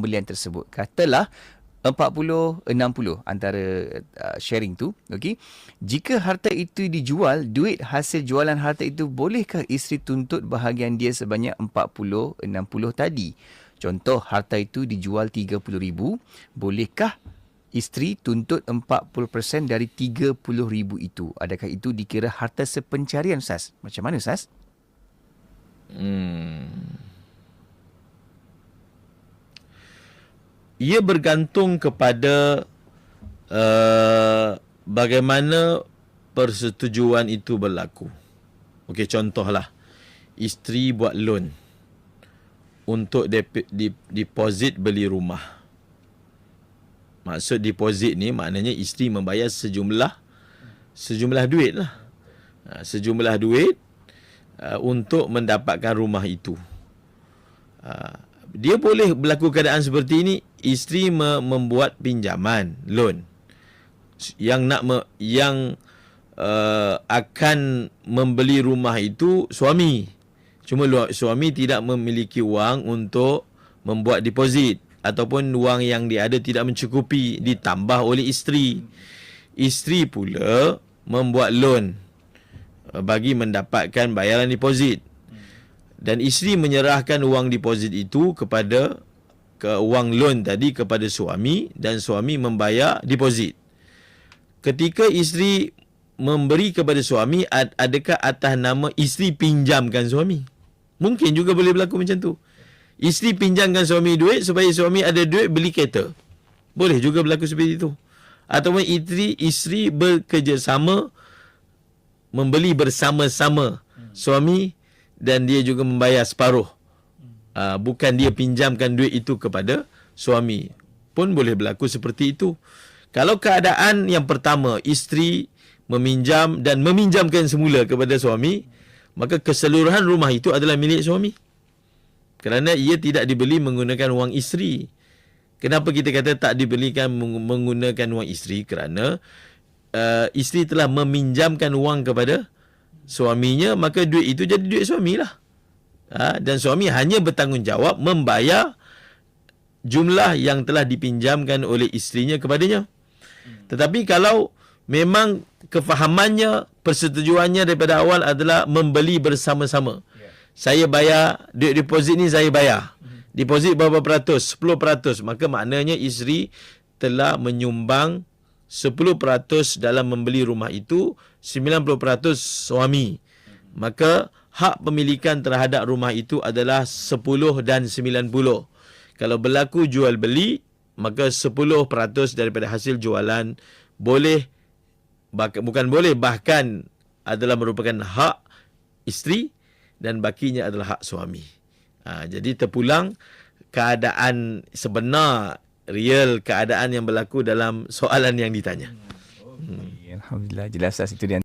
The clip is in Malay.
pembelian tersebut. Katalah 40 60 antara uh, sharing tu okey? Jika harta itu dijual duit hasil jualan harta itu bolehkah isteri tuntut bahagian dia sebanyak 40 60 tadi? Contoh harta itu dijual 30000 bolehkah isteri tuntut 40% dari 30000 itu? Adakah itu dikira harta sepencarian ustaz macam mana ustaz hmm ia bergantung kepada uh, bagaimana persetujuan itu berlaku. Okey, contohlah isteri buat loan untuk dep- deposit beli rumah. Maksud deposit ni maknanya isteri membayar sejumlah sejumlah duit lah. Ha, sejumlah duit uh, untuk mendapatkan rumah itu. Uh, dia boleh berlaku keadaan seperti ini isteri me- membuat pinjaman loan. Yang nak me- yang uh, akan membeli rumah itu suami. Cuma suami tidak memiliki wang untuk membuat deposit ataupun wang yang dia ada tidak mencukupi ditambah oleh isteri. Isteri pula membuat loan uh, bagi mendapatkan bayaran deposit dan isteri menyerahkan wang deposit itu kepada ke wang loan tadi kepada suami dan suami membayar deposit. Ketika isteri memberi kepada suami adakah atas nama isteri pinjamkan suami? Mungkin juga boleh berlaku macam tu. Isteri pinjamkan suami duit supaya suami ada duit beli kereta. Boleh juga berlaku seperti itu. Ataupun isteri isteri bekerjasama membeli bersama-sama suami dan dia juga membayar separuh. Uh, bukan dia pinjamkan duit itu kepada suami. Pun boleh berlaku seperti itu. Kalau keadaan yang pertama, isteri meminjam dan meminjamkan semula kepada suami, maka keseluruhan rumah itu adalah milik suami. Kerana ia tidak dibeli menggunakan wang isteri. Kenapa kita kata tak dibelikan menggunakan wang isteri? Kerana uh, isteri telah meminjamkan wang kepada suaminya maka duit itu jadi duit suamilah. Ha, dan suami hanya bertanggungjawab membayar jumlah yang telah dipinjamkan oleh isterinya kepadanya. Tetapi kalau memang kefahamannya, persetujuannya daripada awal adalah membeli bersama-sama. Saya bayar duit deposit ni saya bayar. Deposit berapa peratus? 10 peratus. Maka maknanya isteri telah menyumbang 10% dalam membeli rumah itu 90% suami. Maka hak pemilikan terhadap rumah itu adalah 10 dan 90 kalau berlaku jual beli maka 10% daripada hasil jualan boleh bukan boleh bahkan adalah merupakan hak isteri dan bakinya adalah hak suami. Ha, jadi terpulang keadaan sebenar real keadaan yang berlaku dalam soalan yang ditanya. Hmm. Alhamdulillah jelas itu dia